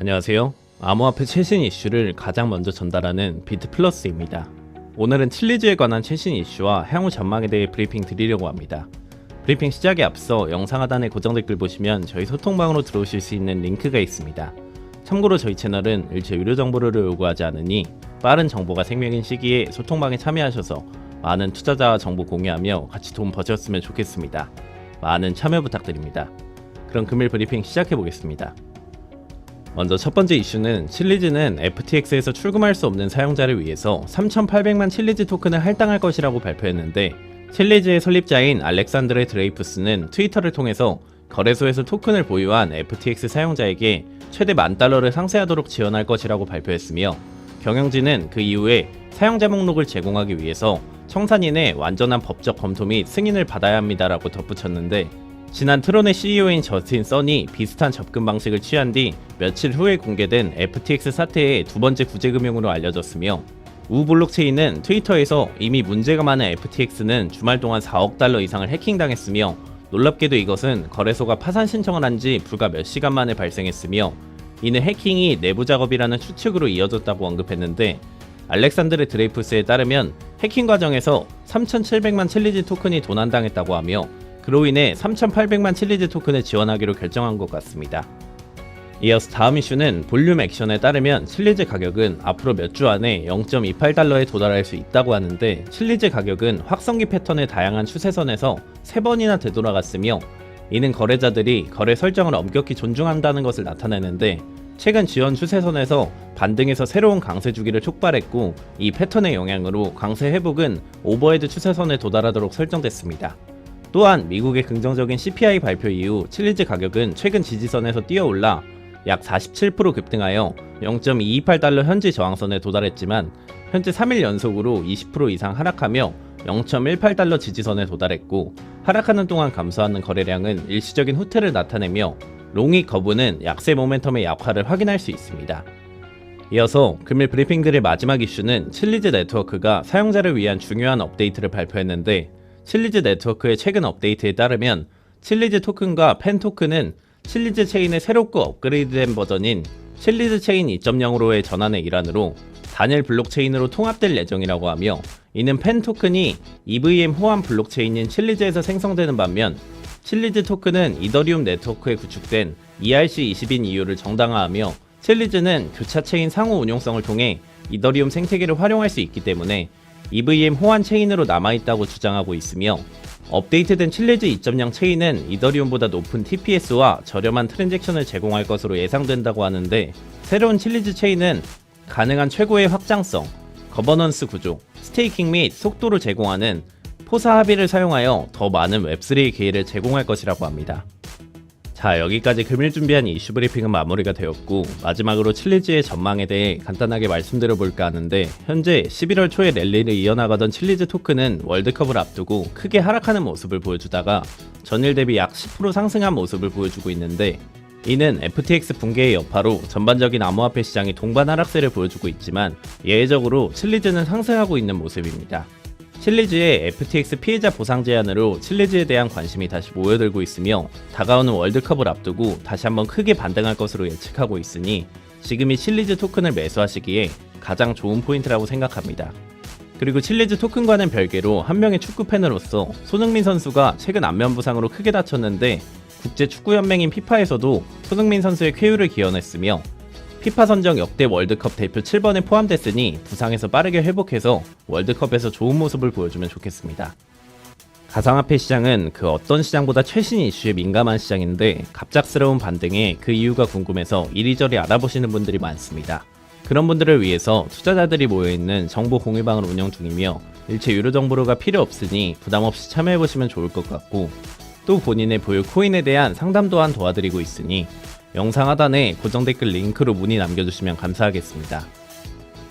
안녕하세요. 암호화폐 최신 이슈를 가장 먼저 전달하는 비트플러스입니다. 오늘은 칠리즈에 관한 최신 이슈와 향후 전망에 대해 브리핑 드리려고 합니다. 브리핑 시작에 앞서 영상 하단에 고정 댓글 보시면 저희 소통방으로 들어오실 수 있는 링크가 있습니다. 참고로 저희 채널은 일체 유료 정보를 요구하지 않으니 빠른 정보가 생명인 시기에 소통방에 참여하셔서 많은 투자자와 정보 공유하며 같이 돈 버셨으면 좋겠습니다. 많은 참여 부탁드립니다. 그럼 금일 브리핑 시작해 보겠습니다. 먼저 첫 번째 이슈는 칠리즈는 FTX에서 출금할 수 없는 사용자를 위해서 3,800만 칠리즈 토큰을 할당할 것이라고 발표했는데 칠리즈의 설립자인 알렉산드레 드레이프스는 트위터를 통해서 거래소에서 토큰을 보유한 FTX 사용자에게 최대 만 달러를 상세하도록 지원할 것이라고 발표했으며 경영진은 그 이후에 사용자 목록을 제공하기 위해서 청산인의 완전한 법적 검토 및 승인을 받아야 합니다라고 덧붙였는데 지난 트론의 CEO인 저스틴 써니 비슷한 접근 방식을 취한 뒤 며칠 후에 공개된 FTX 사태의 두 번째 구제금융으로 알려졌으며 우 블록체인은 트위터에서 이미 문제가 많은 FTX는 주말 동안 4억 달러 이상을 해킹당했으며 놀랍게도 이것은 거래소가 파산 신청을 한 지 불과 몇 시간 만에 발생했으며 이는 해킹이 내부 작업이라는 추측으로 이어졌다고 언급했는데 알렉산드르 드레이프스에 따르면 해킹 과정에서 3,700만 챌리지 토큰이 도난당했다고 하며 그로 인해 3,800만 칠리즈 토큰을 지원하기로 결정한 것 같습니다. 이어서 다음 이슈는 볼륨 액션에 따르면 칠리즈 가격은 앞으로 몇 주 안에 0.28달러에 도달할 수 있다고 하는데 칠리즈 가격은 확성기 패턴의 다양한 추세선에서 3번이나 되돌아갔으며 이는 거래자들이 거래 설정을 엄격히 존중한다는 것을 나타내는데 최근 지원 추세선에서 반등에서 새로운 강세 주기를 촉발했고 이 패턴의 영향으로 강세 회복은 오버헤드 추세선에 도달하도록 설정됐습니다. 또한 미국의 긍정적인 CPI 발표 이후 칠리즈 가격은 최근 지지선에서 뛰어올라 약 47% 급등하여 0.228달러 현지 저항선에 도달했지만 현재 3일 연속으로 20% 이상 하락하며 0.18달러 지지선에 도달했고 하락하는 동안 감소하는 거래량은 일시적인 후퇴를 나타내며 롱이 거부는 약세 모멘텀의 약화를 확인할 수 있습니다. 이어서 금일 브리핑들의 마지막 이슈는 칠리즈 네트워크가 사용자를 위한 중요한 업데이트를 발표했는데 칠리즈 네트워크의 최근 업데이트에 따르면 칠리즈 토큰과 펜 토큰은 칠리즈 체인의 새롭고 업그레이드된 버전인 칠리즈 체인 2.0으로의 전환의 일환으로 단일 블록체인으로 통합될 예정이라고 하며 이는 펜 토큰이 EVM 호환 블록체인인 칠리즈에서 생성되는 반면 칠리즈 토큰은 이더리움 네트워크에 구축된 ERC20인 이유를 정당화하며 칠리즈는 교차 체인 상호 운용성을 통해 이더리움 생태계를 활용할 수 있기 때문에 EVM 호환 체인으로 남아있다고 주장하고 있으며 업데이트된 칠레즈 2.0 체인은 이더리움보다 높은 TPS와 저렴한 트랜잭션을 제공할 것으로 예상된다고 하는데 새로운 칠리즈 체인은 가능한 최고의 확장성, 거버넌스 구조, 스테이킹 및 속도를 제공하는 포사 합의를 사용하여 더 많은 웹3의 기회를 제공할 것이라고 합니다. 자 여기까지 금일 준비한 이슈 브리핑은 마무리가 되었고 마지막으로 칠리즈의 전망에 대해 간단하게 말씀드려 볼까 하는데 현재 11월 초에 랠리를 이어나가던 칠리즈 토큰은 월드컵을 앞두고 크게 하락하는 모습을 보여주다가 전일 대비 약 10% 상승한 모습을 보여주고 있는데 이는 FTX 붕괴의 여파로 전반적인 암호화폐 시장이 동반 하락세를 보여주고 있지만 예외적으로 칠리즈는 상승하고 있는 모습입니다. 칠리즈의 FTX 피해자 보상 제안으로 칠리즈에 대한 관심이 다시 모여들고 있으며 다가오는 월드컵을 앞두고 다시 한번 크게 반등할 것으로 예측하고 있으니 지금이 칠리즈 토큰을 매수하시기에 가장 좋은 포인트라고 생각합니다. 그리고 칠리즈 토큰과는 별개로 한 명의 축구 팬으로서 손흥민 선수가 최근 안면 부상으로 크게 다쳤는데 국제 축구 연맹인 피파에서도 손흥민 선수의 쾌유를 기원했으며 피파 선정 역대 월드컵 대표 7번에 포함됐으니 부상에서 빠르게 회복해서 월드컵에서 좋은 모습을 보여주면 좋겠습니다. 가상화폐 시장은 그 어떤 시장보다 최신 이슈에 민감한 시장인데 갑작스러운 반등에 그 이유가 궁금해서 이리저리 알아보시는 분들이 많습니다. 그런 분들을 위해서 투자자들이 모여있는 정보 공유방을 운영 중이며 일체 유료 정보가 필요 없으니 부담 없이 참여해보시면 좋을 것 같고 또 본인의 보유 코인에 대한 상담 또한 도와드리고 있으니 영상 하단에 고정 댓글 링크로 문의 남겨주시면 감사하겠습니다.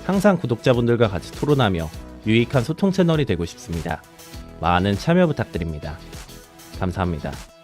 항상 구독자분들과 같이 토론하며 유익한 소통 채널이 되고 싶습니다. 많은 참여 부탁드립니다. 감사합니다.